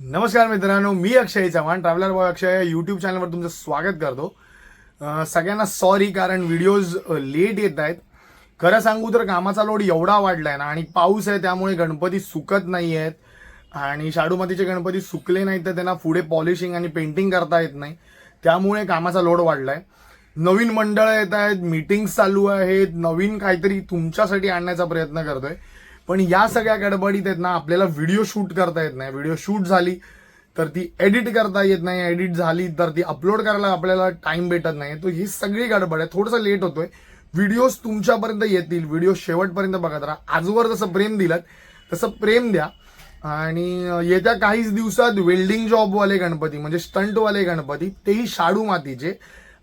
नमस्कार मित्रांनो मी अक्षय चव्हाण ट्रॅव्हलर बॉय अक्षय या यूट्यूब चॅनलवर तुमचं स्वागत करतो. सगळ्यांना सॉरी कारण व्हिडिओज लेट येत आहेत. खरं सांगू तर कामाचा लोड एवढा वाढलाय ना आणि पाऊस आहे त्यामुळे गणपती सुकत नाही आहेत. आणि शाडूमातीचे गणपती सुकले नाहीत तर त्यांना पुढे पॉलिशिंग आणि पेंटिंग करता येत नाही. त्यामुळे कामाचा लोड वाढलाय. नवीन मंडळं येत आहेत मीटिंग्स चालू आहेत. नवीन काहीतरी तुमच्यासाठी आणण्याचा प्रयत्न करतोय. पण या सगळ्या गडबडीत आहेत ना आपल्याला व्हिडिओ शूट करता येत नाही. व्हिडिओ शूट झाली तर ती एडिट करता येत नाही. एडिट झाली तर ती अपलोड करायला आपल्याला टाइम भेटत नाही. तो ही सगळी गडबड आहे. थोडंसं लेट होतोय. व्हिडिओज तुमच्यापर्यंत येतील. व्हिडिओ शेवटपर्यंत बघत राहा. आजवर जसं प्रेम दिलं तसं प्रेम द्या. आणि येत्या काहीच दिवसात वेल्डिंग जॉबवाले गणपती म्हणजे स्टंटवाले गणपती तेही शाडू मातीचे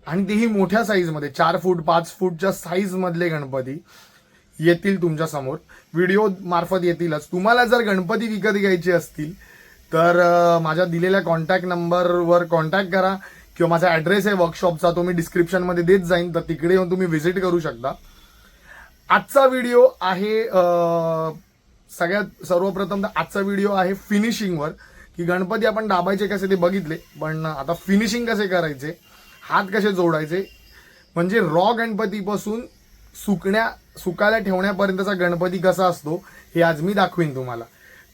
आणि तेही मोठ्या साईजमध्ये चार फूट पाच फूटच्या साईजमधले गणपती येतील तुमच्यासमोर. व्हिडिओ मार्फत येतीलच. तुम्हाला जर गणपती विकत घ्यायचे असतील तर माझ्या दिलेल्या कॉन्टॅक्ट नंबरवर कॉन्टॅक्ट करा किंवा माझा ॲड्रेस आहे वर्कशॉपचा तो मी डिस्क्रिप्शनमध्ये देत जाईन तर तिकडे येऊन तुम्ही व्हिजिट करू शकता. आजचा व्हिडिओ आहे सगळ्यात सर्वप्रथम तर आजचा व्हिडिओ आहे फिनिशिंगवर की गणपती आपण दाबायचे कसे ते बघितले पण आता फिनिशिंग कसे करायचे हात कसे जोडायचे म्हणजे रॉ गणपतीपासून सुकण्या सुकायला ठेवण्यापर्यंतचा गणपती कसा असतो हे आज मी दाखवीन तुम्हाला.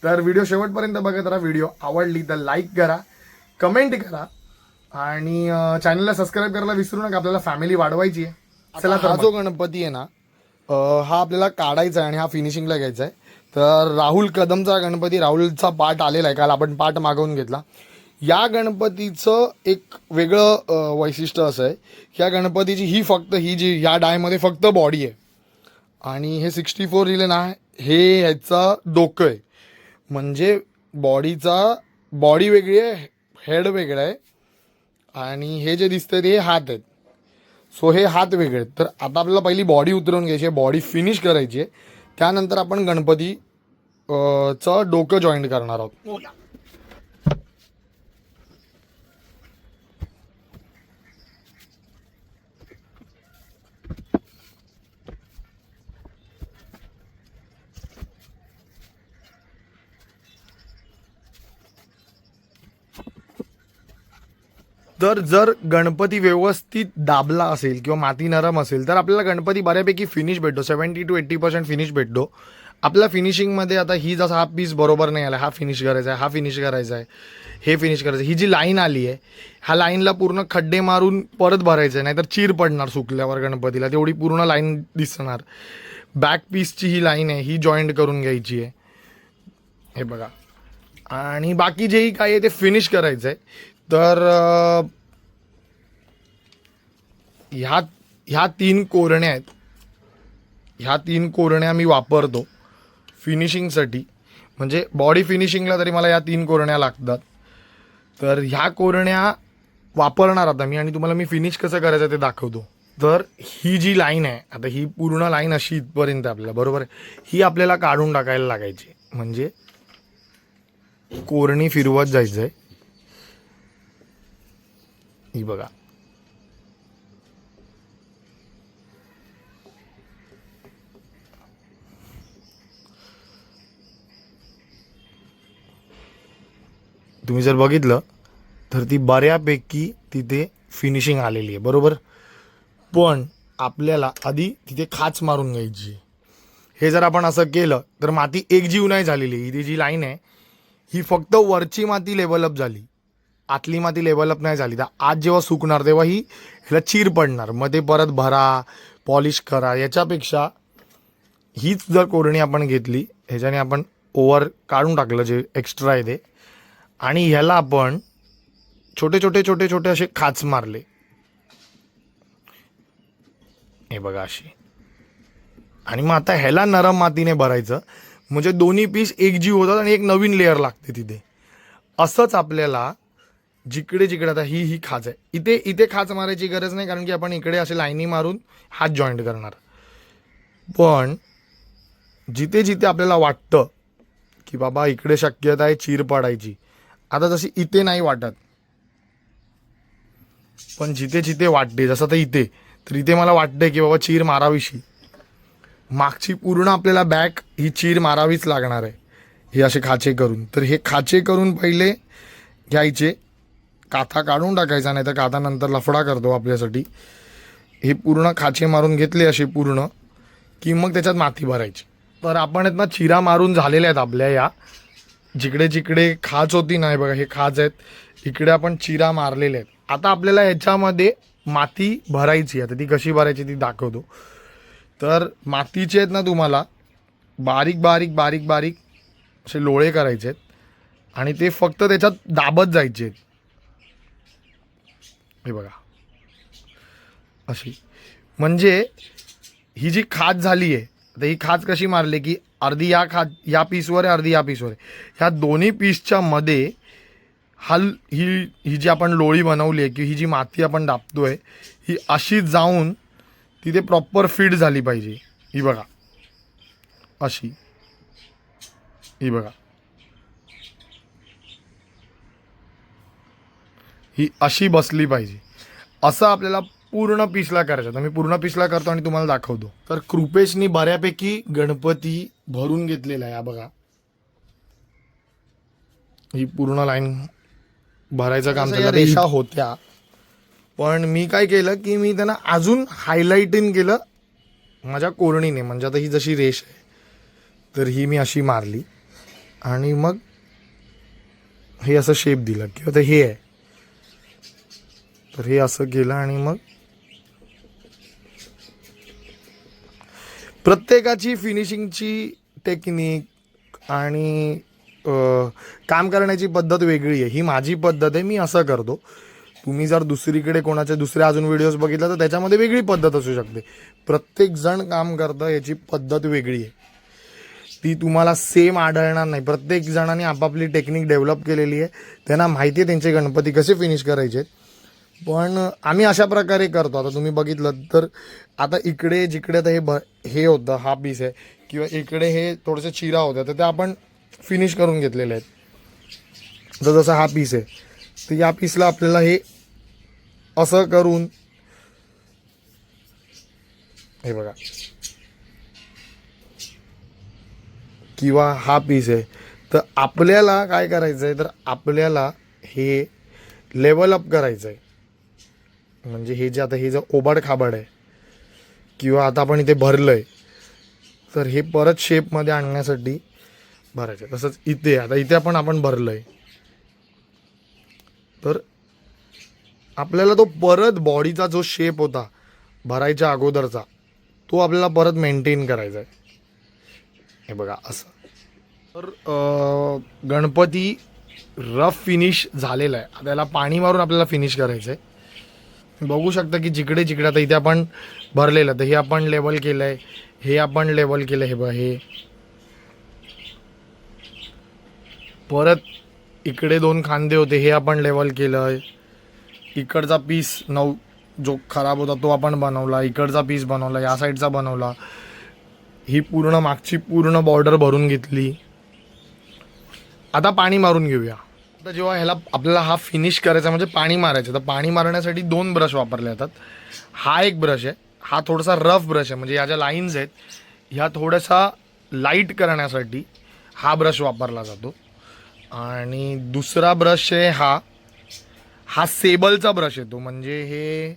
तर व्हिडिओ शेवटपर्यंत बघत राहा. व्हिडिओ आवडली तर लाईक करा कमेंट करा आणि चॅनलला सबस्क्राईब करायला विसरू नका. आपल्याला फॅमिली वाढवायची आहे. चला हा जो गणपती आहे ना हा आपल्याला काढायचा आहे आणि हा फिनिशिंगला घ्यायचा आहे. तर राहुल कदमचा गणपती राहुलचा पाठ आलेला आहे. काल आपण पाठ मागवून घेतला. या गणपतीचं एक वेगळं वैशिष्ट्य असं आहे. की या गणपतीची ही फक्त ही जी या डायमध्ये फक्त बॉडी आहे. आणि हे सिक्स्टी फोर दिले ना हे ह्याचं डोकं आहे. म्हणजे बॉडीचा बॉडी वेगळी आहे हेड वेगळं आहे आणि हे जे दिसतंय ते हात आहेत. सो हे हात वेगळे आहेत. तर आता आपल्याला पहिली बॉडी उतरवून घ्यायची आहे बॉडी फिनिश करायची आहे. त्यानंतर आपण गणपती चं डोकं जॉईंट करणार आहोत. तर जर गणपती व्यवस्थित दाबला असेल किंवा माती नरम असेल तर आपल्याला गणपती बऱ्यापैकी फिनिश भेटतो. Seventy two eighty percent finish भेटतो. आपल्या फिनिशिंगमध्ये आता ही जसा हा पीस बरोबर नाही आला हा फिनिश करायचा आहे हा फिनिश करायचा आहे हे फिनिश करायचं आहे. ही जी लाईन आली आहे ह्या लाईनला पूर्ण खड्डे मारून परत भरायचं आहे नाहीतर चीर पडणार सुकल्यावर गणपतीला. तेवढी पूर्ण लाईन दिसणार. बॅक पीसची ही लाईन आहे ही जॉईंट करून घ्यायची आहे. हे बघा. आणि बाकी जेही काही आहे ते फिनिश करायचं आहे. तर ह्या ह्या तीन कोरण्या आहेत. ह्या तीन कोरण्या मी वापरतो फिनिशिंगसाठी. म्हणजे बॉडी फिनिशिंगला तरी मला या तीन कोरण्या लागतात. तर ह्या कोरण्या वापरणार आता मी आणि तुम्हाला मी फिनिश कसं करायचं ते दाखवतो. तर ही जी लाईन आहे आता ही पूर्ण लाईन अशी इथपर्यंत आपल्याला बरोबर आहे? ही आपल्याला काढून टाकायला लागायची. म्हणजे कोरणी फिरवत जायचं आहे ही बघा तुम्ही जर बघितलं तर ती बऱ्यापैकी तिथे फिनिशिंग आलेली आहे. बरोबर? पण आपल्याला आधी तिथे खाच मारून घ्यायची. हे जर आपण असं केलं तर माती एकजीव नाही झालेली. ही जी लाईन आहे ही फक्त वरची माती लेवलअप झाली. आतली माती लेवलअप नाही झाली. तर आज जेव्हा सुकणार तेव्हा ही ह्याला चीर पडणार. मग ते परत भरा पॉलिश करा. याच्यापेक्षा हीच जर कोरणी आपण घेतली ह्याच्याने आपण ओवर काढून टाकलं जे एक्स्ट्रा आहे ते. आणि ह्याला आपण छोटे छोटे छोटे छोटे असे खाच मारले. हे बघा अशी. आणि मग आता ह्याला नरम मातीने भरायचं. म्हणजे दोन्ही पीस एकजीव होतात आणि एक नवीन लेअर लागते तिथे. असंच आपल्याला जिकडे जिकडे आता ही ही खाच आहे. इथे इथे खाच मारायची गरज नाही कारण की आपण इकडे असे लाईनी मारून हात जॉईंट करणार. पण जिथे जिथे आपल्याला वाटतं की बाबा इकडे शक्यता आहे चीर पडायची आता जशी इथे नाही वाटत पण जिथे जिथे वाटते जसं तर इथे तर इथे मला वाटतंय की बाबा चीर मारावीशी. मागची पूर्ण आपल्याला बॅक ही चीर मारावीच लागणार आहे. हे असे खाचे करून. तर हे खाचे करून पहिले घ्यायचे काथा काढून टाकायचा नाही तर काथा नंतर लफडा करतो आपल्यासाठी. हे पूर्ण खाचे मारून घेतले असे पूर्ण की मग त्याच्यात माती भरायची. तर आपण आहेत ना चिरा मारून झालेल्या आहेत आपल्या या. जिकडे जिकडे खाच होती नाही बघा हे खाच आहेत. इकडे आपण चिरा मारलेले आहेत. आता आपल्याला याच्यामध्ये माती भरायची आता ती कशी भरायची ती दाखवतो. तर मातीचे आहेत ना तुम्हाला बारीक बारीक बारीक बारीक असे लोळे करायचे आहेत. आणि ते फक्त त्याच्यात दाबत जायचे आहेत. हे बघा. अशी. म्हणजे ही जी खाज झाली आहे तर ही खाज कशी मारली की अर्धी या खाज या पीसवर आहे अर्धी या पीसवर आहे. ह्या दोन्ही पीसच्या मध्ये हा ही ही जी आपण लोळी बनवली आहे की ही जी माती आपण दाबतोय ही अशी जाऊन तिथे प्रॉपर फिट झाली पाहिजे. ही बघा. अशी. ही बघा. ही अशी बसली पाहिजे. असं आपल्याला पूर्ण पीसला करायचं. तर मी पूर्ण पीसला करतो आणि तुम्हाला दाखवतो. तर कृपेशनी बऱ्यापैकी गणपती भरून घेतलेला आहे. बघा. ही पूर्ण लाईन भरायचं काम त्याला रेषा होत्या. पण मी काय केलं की मी त्यांना अजून हायलाईटिंग केलं माझ्या कोरणीने. म्हणजे आता ही जशी रेष आहे तर ही मी अशी मारली. आणि मग हे असं शेप दिलं. किंवा हे आहे. तर हे असं केलं आणि मग? प्रत्येकाची फिनिशिंगची टेक्निक आणि काम करण्याची पद्धत वेगळी आहे. ही माझी पद्धत आहे मी असं करतो. तुम्ही जर दुसरीकडे कोणाचे दुसरे अजून व्हिडिओज बघितला तर त्याच्यामध्ये वेगळी पद्धत असू शकते. प्रत्येक जण काम करतं याची पद्धत वेगळी आहे. ती तुम्हाला सेम आढळणार नाही. प्रत्येक जणांनी आपापली टेक्निक डेव्हलप केलेली आहे. त्यांना माहिती आहे त्यांचे गणपती कसे फिनिश करायचे पण आम्ही अशा प्रकारे करतो. आता तुम्ही बघितलं तर आता इकडे जिकडे आता हे ब हे होतं हा पीस आहे किंवा इकडे हे थोडंसं चिरा होत्या तर ते आपण फिनिश करून घेतलेले आहेत. तर जसा हा पीस आहे तर या पीसला आपल्याला हे असं करून हे बघा. किंवा हा पीस आहे तर आपल्याला काय करायचं आहे तर आपल्याला हे लेवल अप करायचं आहे म्हणजे हे जे आता हे जे ओबाड खाबड आहे किंवा आता आपण इथे भरलं आहे तर हे परत शेपमध्ये आणण्यासाठी भरायचं आहे. तसंच इथे आता इथे आपण आपण भरलं आहे तर आपल्याला तो परत बॉडीचा जो शेप होता भरायच्या अगोदरचा तो आपल्याला परत मेंटेन करायचा आहे. हे बघा असं. तर गणपती रफ फिनिश झालेला आहे. आता पाणी मारून आपल्याला फिनिश करायचं आहे बघू शकता की जिकडे जिकडे आता इथे आपण भरलेलं तर हे आपण लेवल केलं आहे हे आपण लेवल केलं हे बघ हे. परत इकडे दोन खांदे होते हे आपण लेवल केलं आहे इकडचा पीस नऊ जो खराब होता तो आपण बनवला इकडचा पीस बनवला या साईडचा बनवला. ही पूर्ण मागची पूर्ण बॉर्डर भरून घेतली. आता पाणी मारून घेऊया. आता जेव्हा ह्याला आपल्याला हा फिनिश करायचा म्हणजे पाणी मारायचं तर पाणी मारण्यासाठी दोन ब्रश वापरले जातात. हा एक ब्रश आहे हा थोडासा रफ ब्रश आहे म्हणजे ह्या ज्या लाईन्स आहेत ह्या थोडासा लाइट करण्यासाठी हा ब्रश वापरला जातो. आणि दुसरा ब्रश आहे हा हा सेबलचा ब्रश येतो म्हणजे हे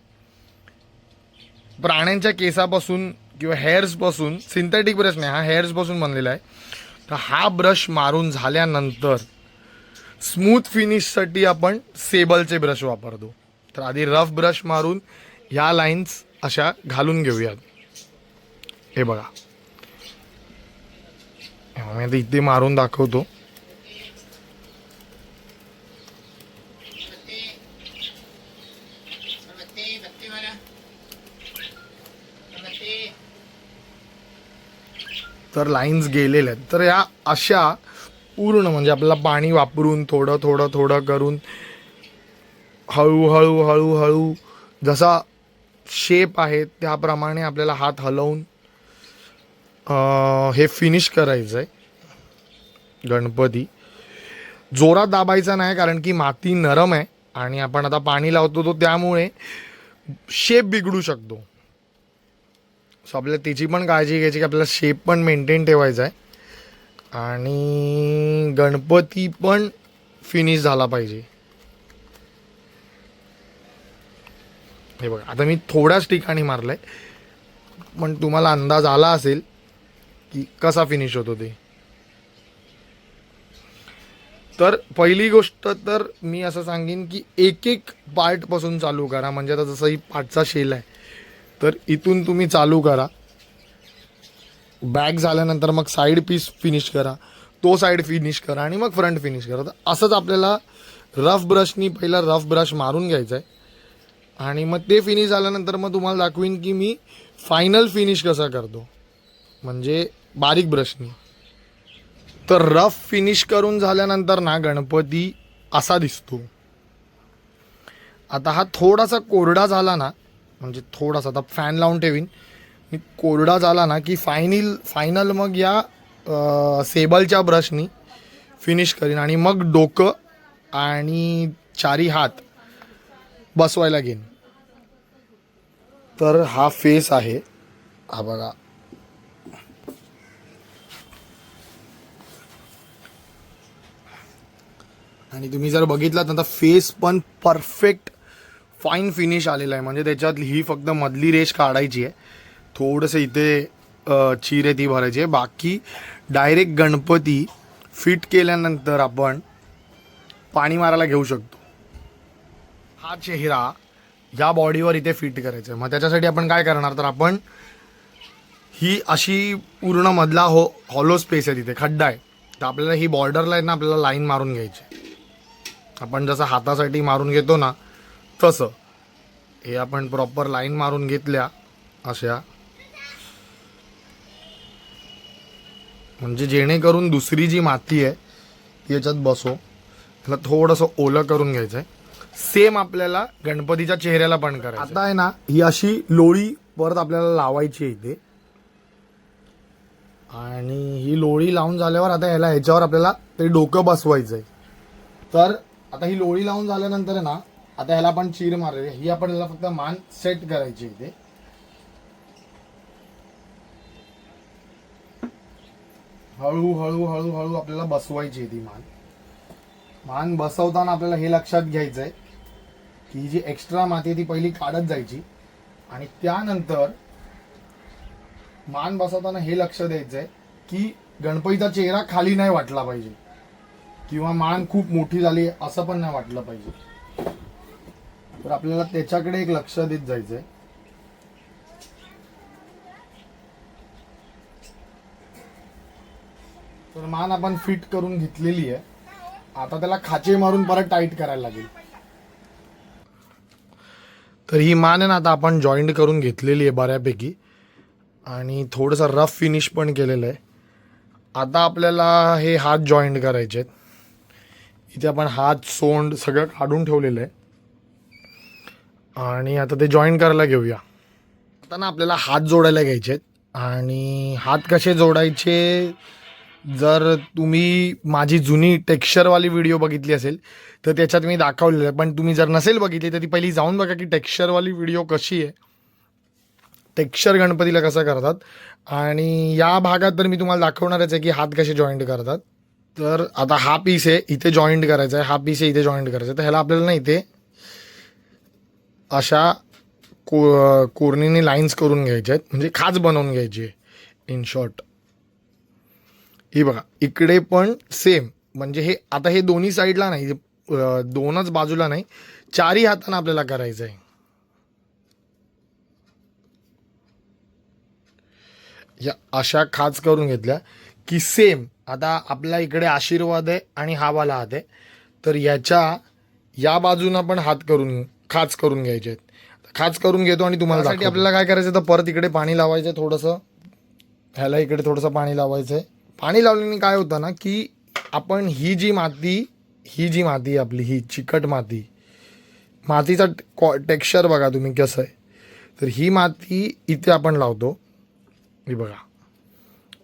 प्राण्यांच्या केसापासून किंवा हेअर्सपासून सिंथेटिक ब्रश नाही हा हेअर्सपासून बनलेला आहे. तर हा ब्रश मारून झाल्यानंतर स्मूथ फिनिशसाठी आपण सेबलचे ब्रश वापरतो. तर आधी रफ ब्रश मारून ह्या लाईन्स अशा घालून घेऊयात. हे बघा. मी आता इथे मारून दाखवतो. तर लाईन्स गेलेल्या आहेत. तर या अशा पूर्ण म्हणजे आपल्याला पाणी वापरून थोडं थोडं थोडं करून हळूहळू हळूहळू जसा शेप आहे त्याप्रमाणे आपल्याला हात हलवून हे फिनिश करायचं आहे गणपती. जोरात दाबायचा नाही कारण की माती नरम आहे आणि आपण आता पाणी लावतो तो त्यामुळे शेप बिघडू शकतो. सो आपल्याला त्याची पण काळजी घ्यायची की आपल्याला शेप पण मेंटेन ठेवायचा आहे. आणि गणपती पण फिनिश झाला पाहिजे. हे बघा आता मी थोड्याच ठिकाणी मारलंय पण तुम्हाला अंदाज आला असेल की कसा फिनिश होतो ते. तर पहिली गोष्ट तर मी असं सांगेन की एक एक पार्टपासून चालू करा म्हणजे आता जसं ही पाठचा शेल आहे तर इथून तुम्ही चालू करा. बॅक झाल्यानंतर मग साईड पीस फिनिश करा तो साईड फिनिश करा आणि मग फ्रंट फिनिश करा. तर असंच आपल्याला रफ ब्रशनी पहिला रफ ब्रश मारून घ्यायचा आहे आणि मग ते फिनिश झाल्यानंतर मग तुम्हाला दाखवीन की मी फायनल फिनिश कसा करतो. म्हणजे बारीक ब्रशनी. तर रफ फिनिश करून झाल्यानंतर ना गणपती असा दिसतो. आता हा थोडासा कोरडा झाला ना म्हणजे थोडासा आता फॅन लावून ठेवीन. मी कोरडा झाला ना की फायनल फायनल मग या सेबलच्या ब्रशनी फिनिश करीन. आणि मग डोकं आणि चारी हात बसवायला घेईन. तर हा फेस आहे. हा बघा. आणि तुम्ही जर बघितलात ना तर फेस पण परफेक्ट फाईन फिनिश आलेला आहे. म्हणजे त्याच्यात ही फक्त मधली रेष काढायची आहे. थोडंसं इथे चिरे चीर आहे ती भरायची आहे. बाकी डायरेक्ट गणपती फिट केल्यानंतर आपण पाणी मारायला घेऊ शकतो. हा चेहरा या बॉडीवर इथे फिट करायचा आहे. मग त्याच्यासाठी आपण काय करणार? तर आपण ही अशी पूर्ण मधला हो हॉलो स्पेस आहे तिथे खड्डा आहे. तर आपल्याला ही बॉर्डरला आहे ना आपल्याला लाईन मारून घ्यायची आपण जसं हातासाठी मारून घेतो ना तसं. हे आपण प्रॉपर लाईन मारून घेतल्या अशा. म्हणजे जेणेकरून दुसरी जी माती आहे ती याच्यात बसो. त्याला थोडंसं ओलं करून घ्यायचं आहे सेम आपल्याला गणपतीच्या चेहऱ्याला पण करायचं आता आहे ना ही अशी लोळी परत आपल्याला लावायची आहे इथे. आणि ही लोळी लावून झाल्यावर आता याला ह्याच्यावर आपल्याला ते डोकं बसवायचं आहे तर आता ही लोळी लावून झाल्यानंतर ना आता ह्याला आपण चीर मारलेली आहे. ही आपण याला फक्त मान सेट करायची इथे. हळू हळू आपल्याला बसवायची आहे ती मान. मान बसवताना आपल्याला हे लक्षात घ्यायचं आहे की ही जी एक्स्ट्रा माती आहे ती पहिली काढत जायची आणि त्यानंतर मान बसवताना हे लक्ष द्यायचं आहे की गणपतीचा चेहरा खाली नाही वाटला पाहिजे किंवा मान खूप मोठी झाली असं पण नाही वाटलं पाहिजे. तर आपल्याला त्याच्याकडे एक लक्ष देत जायचंय. तर मान आपण फिट करून घेतलेली आहे. आता त्याला खाचे मारून परत टाईट करायला लागेल. तर ही मान आहे ना आता आपण जॉईंट करून घेतलेली आहे बऱ्यापैकी. आणि थोडंसं रफ फिनिश पण केलेलं आहे. आता आपल्याला हे हात जॉईंट करायचे आहेत. इथे आपण हात सोंड सगळं काढून ठेवलेलं आहे. आणि आता ते जॉईन करायला घेऊया. आता ना आपल्याला हात जोडायला घ्यायचे आहेत. आणि हात कसे जोडायचे? जर तुम्ही माझी जुनी टेक्स्चरवाली व्हिडिओ बघितली असेल तर त्याच्यात मी दाखवलेलं आहे. पण तुम्ही जर नसेल बघितली तर ती पहिली जाऊन बघा की टेक्स्चरवाली व्हिडिओ कशी आहे. टेक्स्चर गणपतीला कसं करतात. आणि या भागात तर मी तुम्हाला दाखवणारच आहे की हात कसे जॉईंट करतात. तर आता हा पीस आहे इथे जॉईंट करायचा आहे. हा पीस आहे इथे जॉईंट करायचा आहे. तर ह्याला आपल्याला ना इथे अशा को कोरणीने लाईन्स करून घ्यायच्या आहेत. म्हणजे खाच बनवून घ्यायची आहे. इन शॉर्ट ही बघा इकडे पण सेम म्हणजे हे आता हे दोन्ही साईडला नाही दोनच बाजूला नाही चारही हाताने आपल्याला करायचं आहे या अशा खाच करून घेतल्या की सेम आता आपल्या इकडे आशीर्वाद आहे आणि हा वाला हात आहे. तर याच्या या बाजूनं पण हात करून खाच करून घ्यायचे आहेत. खाच करून घेतो आणि तुम्हाला. आपल्याला काय करायचं तर परत इकडे पाणी लावायचं आहे थोडंसं. ह्याला इकडे थोडंसं पाणी लावायचं आहे पाणी लावल्याने काय होतं ना की आपण ही जी माती ही जी माती आहे आपली ही चिकट माती मातीचा कॉ टेक्स्चर बघा तुम्ही कसं आहे. तर ही माती इथे आपण लावतो. हे बघा.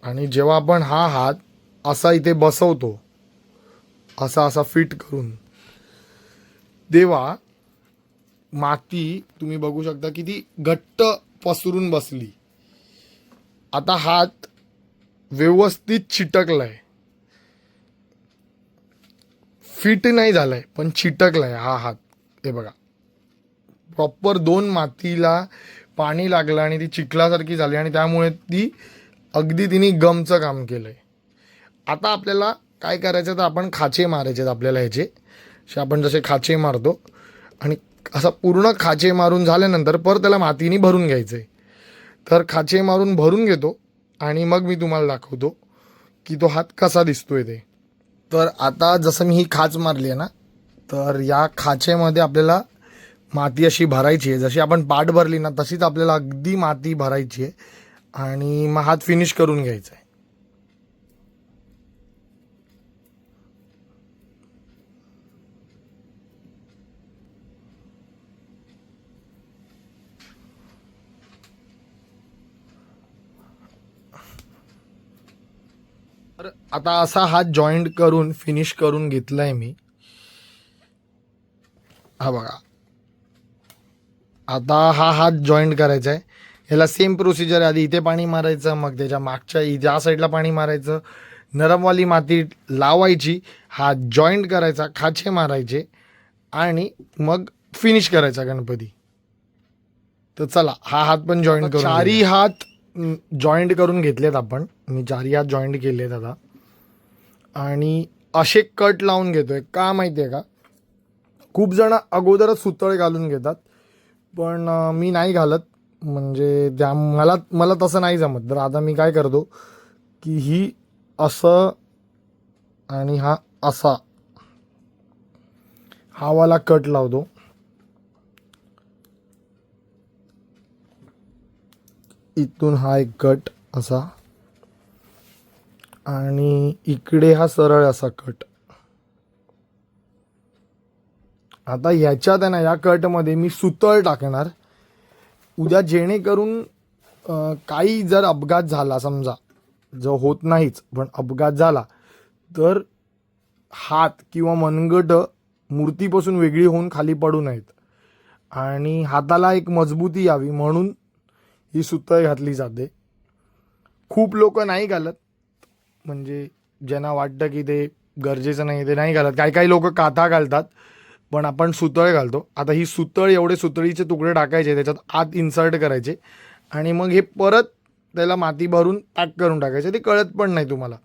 आणि जेव्हा आपण हा हात असा इथे बसवतो असा असा फिट करून तेव्हा माती तुम्ही बघू शकता की ती घट्ट पसरून बसली. आता हात व्यवस्थित चिटकलाय. फिट नाही झालाय पण चिटकलाय हा हात. हे बघा. प्रॉपर दोन मातीला पाणी लागलं आणि ती चिखलासारखी झाली आणि त्यामुळे ती अगदी तिने गमचं काम केलंय. आता आपल्याला काय करायचं तर आपण खाचे मारायचे आहेत आपल्याला ह्याचे. असे आपण जसे खाचे मारतो आणि असा पूर्ण खाचे मारून झाल्यानंतर परत त्याला मातीने भरून घ्यायचं आहे तर खाचे मारून भरून घेतो. आणि मग मी तुम्हाला दाखवतो की तो हात कसा दिसतोय ते. तर आता जसं मी ही खाच मारली आहे ना तर या खाचेमध्ये आपल्याला माती अशी भरायची आहे. जशी आपण पाठ भरली ना तशीच आपल्याला अगदी माती भरायची आहे. आणि मग हात फिनिश करून घ्यायचा आहे. तर आता असा हात जॉईंट करून फिनिश करून घेतलाय मी. हा बघा. आता हा हात जॉईंट करायचा आहे ह्याला सेम प्रोसिजर आधी इथे पाणी मारायचं मग त्याच्या मागच्या इ- या साईडला पाणी मारायचं नरमवाली माती लावायची हात जॉईंट करायचा खाचे मारायचे आणि मग फिनिश करायचा गणपती. तर चला हा हात पण जॉईंट करून चारी हात जॉईंट करून घेतलेत आपण. मी चारी हात जॉईंट केलेत आता. आणि असे कट लावून घेतो आहे का माहिती आहे का? खूप जण अगोदरच सुतळे घालून घेतात. पण मी नाही घालत. म्हणजे त्या मला मला तसं नाही जमत. तर आता मी काय करतो की ही असं आणि हा असा. हा वाला कट लावतो. इथून हा एक कट असा. आणि इकडे हा सरळ असा कट. आता ह्याच्यात आहे ना या कटमध्ये मी सुतळ टाकणार. उद्या जेणेकरून काही जर अपघात झाला समजा जो होत नाहीच पण अपघात झाला तर हात किंवा मनगट मूर्तीपासून वेगळी होऊन खाली पडू नयेत. आणि हाताला एक मजबूती यावी म्हणून ही सुतळ घातली जाते. खूप लोक नाही घालत म्हणजे ज्यांना वाटतं की ते गरजेचं नाही ते नाही घालत. काही काही लोक काथा घालतात पण आपण सुतळ घालतो. आता ही सुतळ एवढे सुतळीचे तुकडे टाकायचे त्याच्यात आत इन्सर्ट करायचे आणि मग हे परत त्याला माती भरून पॅक करून टाकायचे. ते कळत पण नाही तुम्हाला.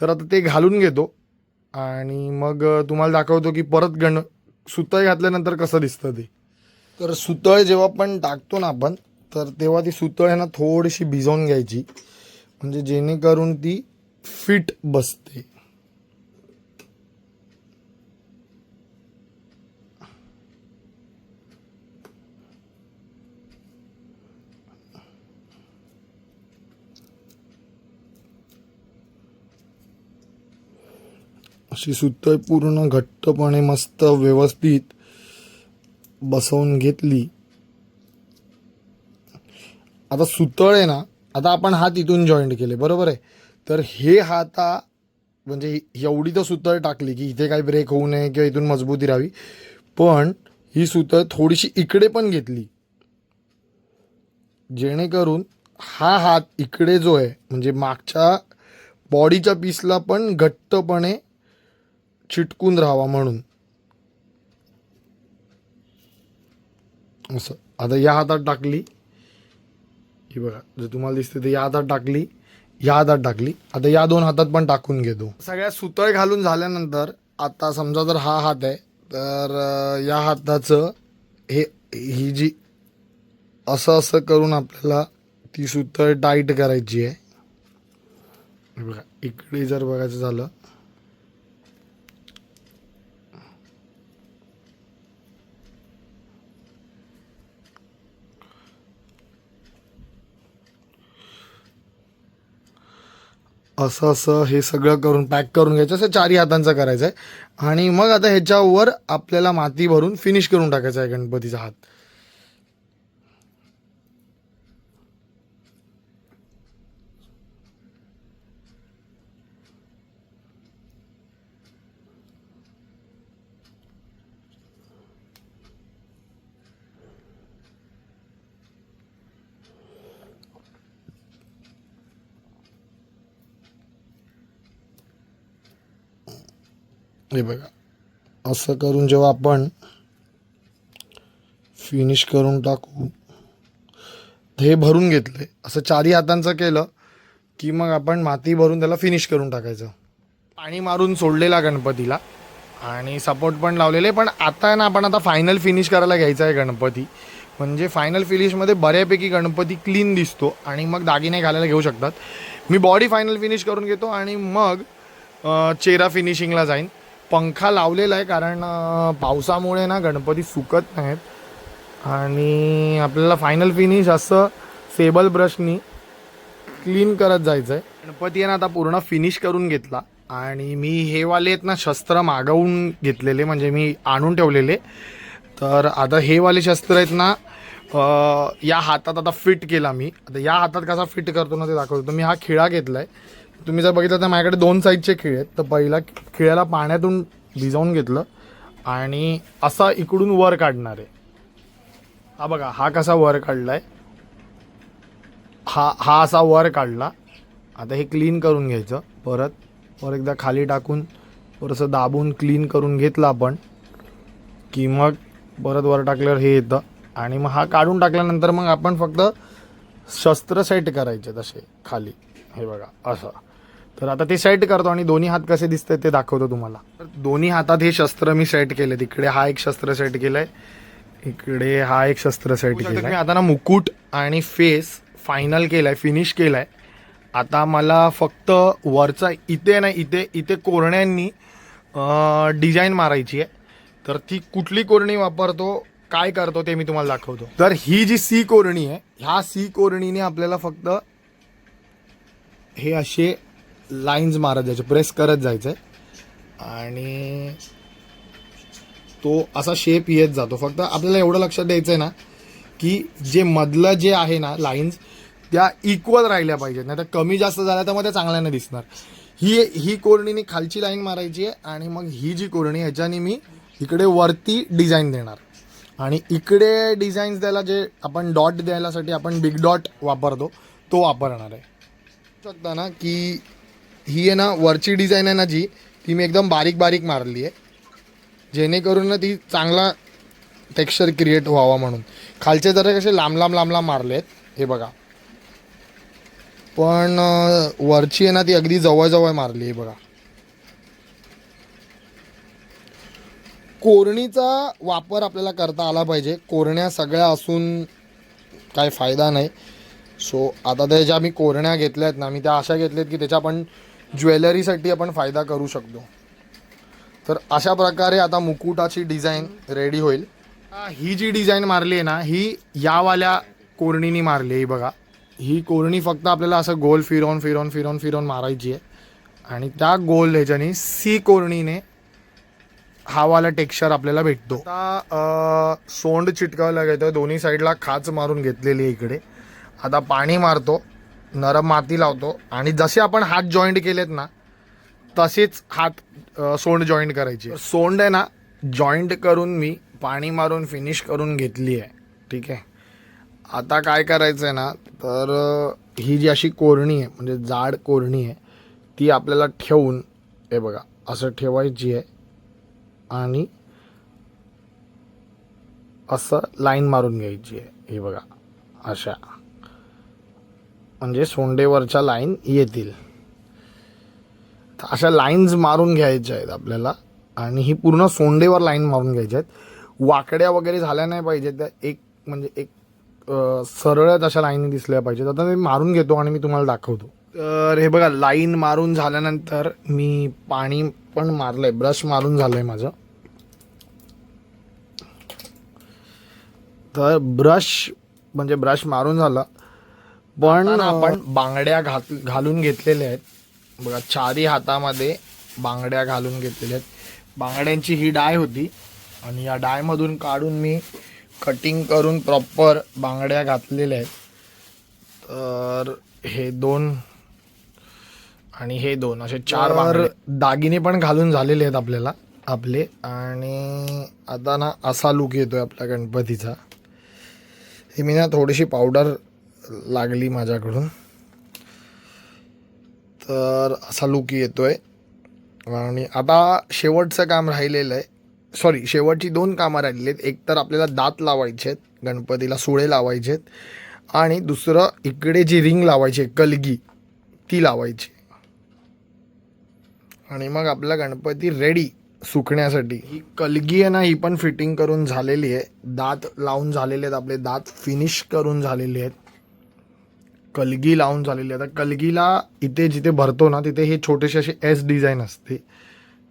तर आता ते घालून घेतो आणि मग तुम्हाला दाखवतो की परत गण सुतळ घातल्यानंतर कसं दिसतं ते. तर सुतळ जेव्हा पण टाकतो ना आपण तर तेव्हा ती सुतळ आहे ना थोडीशी भिजवून घ्यायची. म्हणजे जेणेकरून ती फिट बसते. अशी सुतळ पूर्ण घट्टपणे मस्त व्यवस्थित बसवून घेतली. आता सुतळ आहे ना आता आपण हात इथून जॉईंट केले बरोबर आहे? तर हे हाता म्हणजे एवढी तर सुतळ टाकली की इथे काही ब्रेक होऊ नये किंवा इथून मजबूती राहावी. पण ही सुतळ थोडीशी इकडे पण घेतली. जेणेकरून हा हात इकडे जो आहे म्हणजे मागच्या बॉडीच्या पीसला पण घट्टपणे चिटकून राहावा म्हणून. असं. आता या हातात टाकली. ही बघा जर तुम्हाला दिसते तर या हातात टाकली. या हातात टाकली. आता या दोन हातात पण टाकून घेतो. सगळ्या सुतळ घालून झाल्यानंतर आता समजा जर हा हात आहे तर या हाताचं हे ही जी असं असं करून आपल्याला ती सुतळ टाईट करायची आहे. बघा इकडे जर बघायचं झालं असं असं हे सगळं करून पॅक करून घ्यायचं असं चारही हातांचं करायचं आहे आणि मग आता ह्याच्यावर आपल्याला माती भरून फिनिश करून टाकायचं आहे गणपतीचा हात. हे बघा. असं करून जेव्हा आपण फिनिश करून टाकू हे भरून घेतले. असं चारी हातांचं केलं की मग आपण माती भरून त्याला फिनिश करून टाकायचं. पाणी मारून सोडलेला गणपतीला आणि सपोर्ट पण लावलेले. पण आता ना आपण आता फायनल फिनिश करायला घ्यायचा आहे गणपती. म्हणजे फायनल फिनिशमध्ये बऱ्यापैकी गणपती क्लीन दिसतो आणि मग दागिने घालायला घेऊ शकतात. मी बॉडी फायनल फिनिश करून घेतो आणि मग चेहरा फिनिशिंगला जाईन. पंखा लावलेला आहे कारण पावसामुळे ना गणपती सुकत नाहीत. आणि आपल्याला फायनल फिनिश असं सेबल ब्रशनी क्लीन करत जायचं आहे गणपती आहे ना आता पूर्ण फिनिश करून घेतला. आणि मी हे वाले आहेत ना शस्त्र मागवून घेतलेले म्हणजे मी आणून ठेवलेले. तर आता हे वाले शस्त्र आहेत ना या हातात आता फिट केला मी. आता या हातात कसा फिट करतो ना ते दाखवतो. मी हा खिळा घेतला आहे तुम्ही जर बघितलं तर माझ्याकडे दोन साईजचे खिळे आहेत. तर पहिला खिळ्याला पाण्यातून भिजवून घेतलं आणि असा इकडून वर काढणार आहे. हा बघा हा कसा वर काढलाय? हा हा असा वर काढला. आता हे क्लीन करून घ्यायचं. परत परत एकदा खाली टाकून थोडंसं दाबून क्लीन करून घेतलं आपण की मग परत वर टाकल्यावर हे येतं. आणि मग हा काढून टाकल्यानंतर मग आपण फक्त शस्त्र सेट करायचे तसे खाली. हे बघा असं. तर आता ते सेट करतो आणि दोन्ही हात कसे दिसतात ते दाखवतो तुम्हाला. तर दोन्ही हातात हे शस्त्र मी सेट केले. तिकडे हा एक शस्त्र सेट केलंय. इकडे हा एक शस्त्र सेट केला मी आता ना मुकुट आणि फेस फायनल केलाय फिनिश केलाय. आता मला फक्त वरचा इथे ना इथे इथे कोरण्यांनी डिझाईन मारायची आहे. तर ती कुठली कोरणी वापरतो काय करतो ते मी तुम्हाला दाखवतो. तर ही जी सी कोरणी आहे ह्या सी कोरणीने आपल्याला फक्त हे असे लाईन्स मारत जायचे प्रेस करत जायचं. आणि तो असा शेप येत जातो. फक्त आपल्याला एवढं लक्षात द्यायचं आहे ना की जे मधलं जे आहे ना लाईन्स त्या इक्वल राहिल्या पाहिजेत. नाही तर कमी जास्त झाल्या तर मग त्या चांगल्याने दिसणार. ही ही कोरणीने खालची लाईन मारायची आहे आणि मग ही जी कोरणी ह्याच्याने मी इकडे वरती डिझाईन देणार. आणि इकडे डिझाईन्स द्यायला जे आपण डॉट द्यायलासाठी आपण बिग डॉट वापरतो तो वापरणार आहे. शकता ना की ही आहे ना वरची डिझाईन आहे ना जी ती मी एकदम बारीक बारीक मारली आहे. जेणेकरून ना ती चांगला टेक्स्चर क्रिएट व्हावा म्हणून. खालचे जरा कसे लांब लांब लांब लांब मारले आहेत हे बघा. पण वरची आहे ना ती अगदी जवळजवळ मारली आहे बघा. कोरणीचा वापर आपल्याला करता आला पाहिजे. कोरण्या सगळ्या असून काय फायदा नाही. सो आता त्या ज्या मी कोरण्या घेतल्या आहेत ना मी त्या अशा घेतल्यात की त्याच्या आपण ज्वेलरीसाठी आपण फायदा करू शकतो. तर अशा प्रकारे आता मुकुटाची डिझाईन रेडी होईल. ही जी डिझाईन मारली आहे ना ही यावाल्या कोरणीनी मारली आहे बघा. ही कोरणी फक्त आपल्याला असं गोल फिरवून फिरवून फिरवून फिरवून मारायची आहे. आणि त्या गोल ह्याच्याने सी कोरणीने हावाला टेक्स्चर आपल्याला भेटतो. आता सोंड चिटकावं लागायचं दोन्ही साईडला खाच मारून घेतलेली आहे इकडे. आता पाणी मारतो. नरम माती लावतो. आणि जसे आपण हात जॉईंट केलेत ना तसेच हात सोंड जॉईंट करायची. सोंड आहे ना जॉईंट करून मी पाणी मारून फिनिश करून घेतली आहे. ठीक आहे? आता काय करायचं आहे ना तर ही जी अशी कोरणी आहे म्हणजे जाड कोरणी आहे ती आपल्याला ठेवून हे बघा असं ठेवायची आहे. आणि असं लाईन मारून घ्यायची आहे. हे बघा अशा. म्हणजे सोंडेवरच्या लाईन येतील. तर अशा लाईन्स मारून घ्यायच्या आहेत आपल्याला. आणि ही पूर्ण सोंडेवर लाईन मारून घ्यायच्या आहेत. वाकड्या वगैरे झाल्या नाही पाहिजेत. त्या एक म्हणजे एक अ, सरळच अशा लाईनी दिसल्या पाहिजेत. आता मी मारून घेतो आणि मी तुम्हाला दाखवतो. तर हे बघा लाईन मारून झाल्यानंतर मी पाणी पण मारलंय. ब्रश मारून झालंय माझं. तर ब्रश म्हणजे ब्रश मारून झालं. पण आपण बांगड्या घात घालून घेतलेल्या आहेत. बघा चारही हातामध्ये बांगड्या घालून घेतलेल्या आहेत. बांगड्यांची ही डाय होती आणि या डायमधून काढून मी कटिंग करून प्रॉपर बांगड्या घातलेल्या आहेत. तर हे दोन आणि हे दोन असे चार दागिने पण घालून झालेले आहेत आपल्याला आपले. आणि आता ना असा लुक येतोय आपल्या गणपतीचा. हे मी ना थोडीशी पावडर लागली माझ्याकडून. तर असा लुक येतो आहे आणि आता शेवटचं काम राहिलेलं आहे. सॉरी शेवटची दोन कामं राहिली आहेत. एक तर आपल्याला दात लावायचे आहेत. गणपतीला सुळे लावायचे आहेत. आणि दुसरं इकडे जी रिंग लावायची आहे कलगी ती लावायची. आणि मग आपला गणपती रेडी सुकण्यासाठी. ही कलगी आहे ना ही पण फिटिंग करून झालेली आहे. दात लावून झालेले आहेत आपले. दात फिनिश करून झालेले आहेत. कलगी लावून झालेली आहे. आता कलगीला इथे जिथे भरतो ना तिथे हे छोटेसे असे एस डिझाईन असते.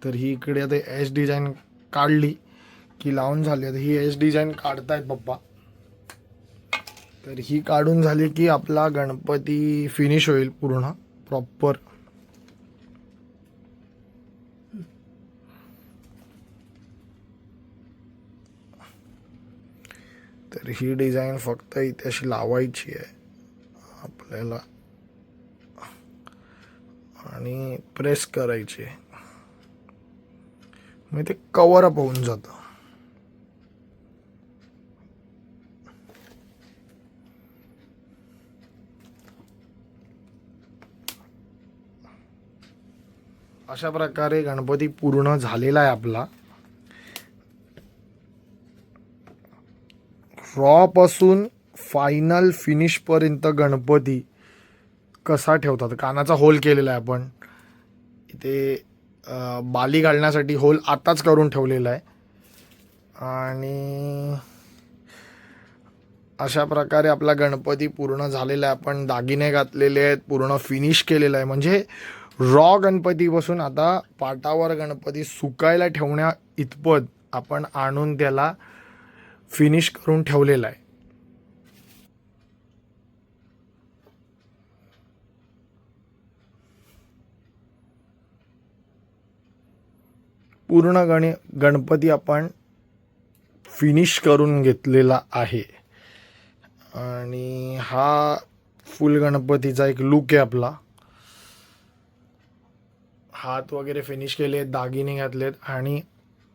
तर ही इकडे आता एस डिझाईन काढली की लावून झाली. आता ही एस डिझाईन काढतायत पप्पा. तर ही काढून झाली की आपला गणपती फिनिश होईल पूर्ण प्रॉपर तर ही डिझाईन फक्त इथे अशी लावायची आहे. आपल्याला आणि प्रेस करायची. मग ते कवर अप होऊन जातं. अशा प्रकारे गणपती पूर्ण झालेला आहे आपला. रॉ पासून फायनल फिनिशपर्यंत गणपती कसा ठेवतात? कानाचा होल केलेला आहे आपण. इथे बाली घालण्यासाठी होल आताच करून ठेवलेला आहे. आणि अशा प्रकारे आपला गणपती पूर्ण झालेला आहे. आपण दागिने घातलेले आहेत पूर्ण फिनिश केलेलं आहे. म्हणजे रॉ गणपतीपासून आता पाटावर गणपती सुकायला ठेवण्या इतपत आपण आणून त्याला फिनिश करून ठेवलेला आहे. पूर्ण गण गणपती आपण फिनिश करून घेतलेला आहे. आणि हा फुल गणपतीचा एक लुक आहे आपला. हात वगैरे फिनिश केले दागिने घातलेत आणि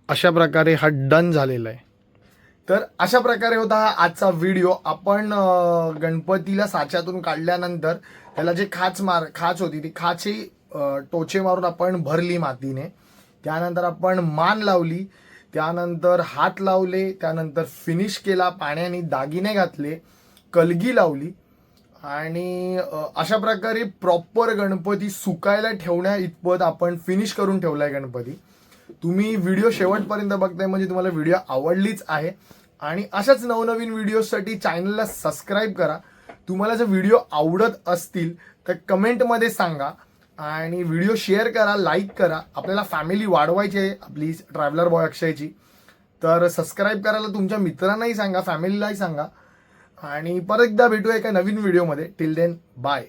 अशा प्रकारे हा डन झालेला आहे. तर अशा प्रकारे होता हा आजचा व्हिडिओ आपण गणपतीला साच्यातून काढल्यानंतर त्याला जे खाच मार खाच होती ती खाची टोचे मारून आपण भरली मातीने. त्यानंतर आपण मान लावली त्यानंतर हात लावले त्यानंतर फिनिश केला पाण्याने दागिने घातले कलगी लावली आणि अशा प्रकारे प्रॉपर गणपती सुकायला ठेवण्या इतपत आपण फिनिश करून ठेवला आहे गणपती. तुम्ही व्हिडिओ शेवटपर्यंत बघताय म्हणजे तुम्हाला व्हिडिओ आवडलीच आहे. आणि अशाच नवनवीन व्हिडिओसाठी चॅनलला सबस्क्राईब करा. तुम्हाला जर व्हिडिओ आवडत असतील तर कमेंटमध्ये सांगा. आणि व्हिडिओ शेअर करा लाईक करा. आपल्याला फॅमिली वाढवायची आहे आपली ट्रॅव्हलर बॉय अक्षयची. तर सबस्क्राईब करायला तुमच्या मित्रांनाही सांगा फॅमिलीलाही सांगा. आणि परत एकदा भेटूया एका नवीन व्हिडिओमध्ये. Till then bye